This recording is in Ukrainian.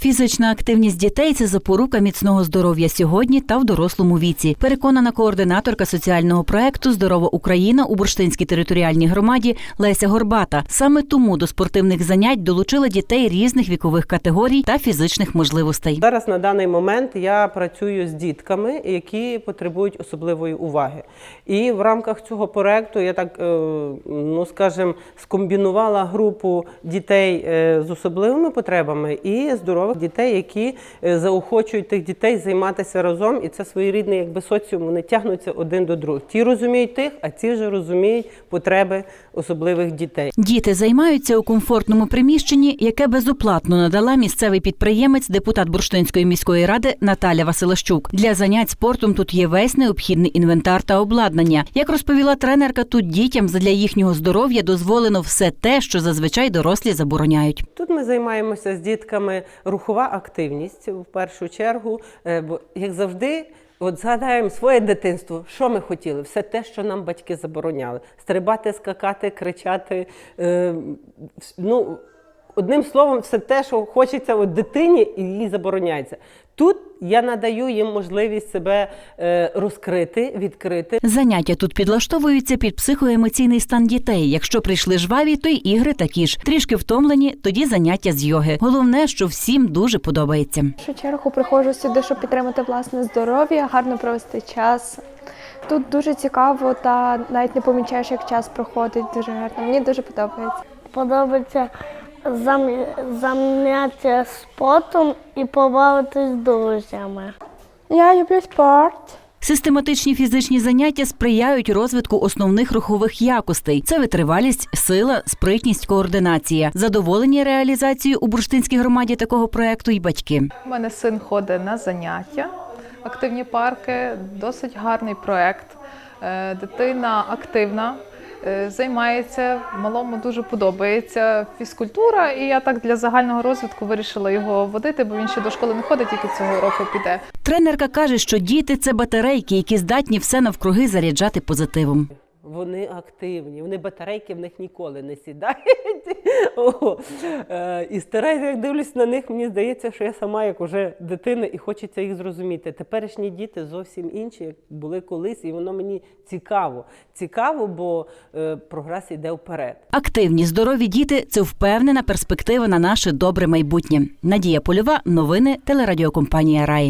Фізична активність дітей це запорука міцного здоров'я сьогодні та в дорослому віці. Переконана координаторка соціального проекту Здорова Україна у Бурштинській територіальній громаді Леся Горбата. Саме тому до спортивних занять долучила дітей різних вікових категорій та фізичних можливостей. Зараз на даний момент я працюю з дітками, які потребують особливої уваги. І в рамках цього проекту я так, е, ну скажімо, скомбінувала групу дітей е, з особливими потребами і здорових дітей, які е, заохочують тих дітей займатися разом. І це своєрідний якби соціум. Вони тягнуться один до другого. Ті розуміють тих, а ці вже розуміють потреби особливих дітей. Діти займаються у комфортному приміщенні, яке безоплатно надала місцевий підприємець, депутат Бурштинської міської ради Наталя Василищук. Для занять спортом тут є весь необхідний інвентар та обладнання. Як розповіла тренерка, тут дітям задля їхнього здоров'я дозволено все те, що зазвичай дорослі забороняють. Тут ми займаємося з дітками рухова активність в першу чергу. Е, Бо як завжди, от згадаємо своє дитинство, що ми хотіли, все те, що нам батьки забороняли: стрибати, скакати, кричати. е, Ну, одним словом, все те, що хочеться от дитині, і їй забороняється. Тут я надаю їм можливість себе е, розкрити, відкрити. Заняття тут підлаштовуються під психоемоційний стан дітей. Якщо прийшли жваві, то й ігри такі ж. Трішки втомлені, тоді заняття з йоги. Головне, що всім дуже подобається. В першу чергу приходжу сюди, щоб підтримати власне здоров'я, гарно провести час. Тут дуже цікаво та навіть не помічаєш, як час проходить дуже гарно. Мені дуже подобається. подобається заняття спортом і побавитись з друзями. Я люблю спорт. Систематичні фізичні заняття сприяють розвитку основних рухових якостей: це витривалість, сила, спритність, координація. Задоволені реалізацією у бурштинській громаді такого проекту й батьки. У мене син ходить на заняття, активні парки, досить гарний проект. Е, Дитина активна, займається, малому дуже подобається фізкультура, і я так для загального розвитку вирішила його водити, бо він ще до школи не ходить, тільки цього року піде. Тренерка каже, що діти це батарейки, які здатні все навкруги заряджати позитивом. Вони активні, вони батарейки в них ніколи не сідають. О, е, і стараюся, як дивлюсь на них, мені здається, що я сама як уже дитина і хочеться їх зрозуміти. Теперішні діти зовсім інші, як були колись, і воно мені цікаво. Цікаво, бо е, прогрес йде вперед. Активні, здорові діти це впевнена перспектива на наше добре майбутнє. Надія Польова, новини телерадіокомпанія Раї.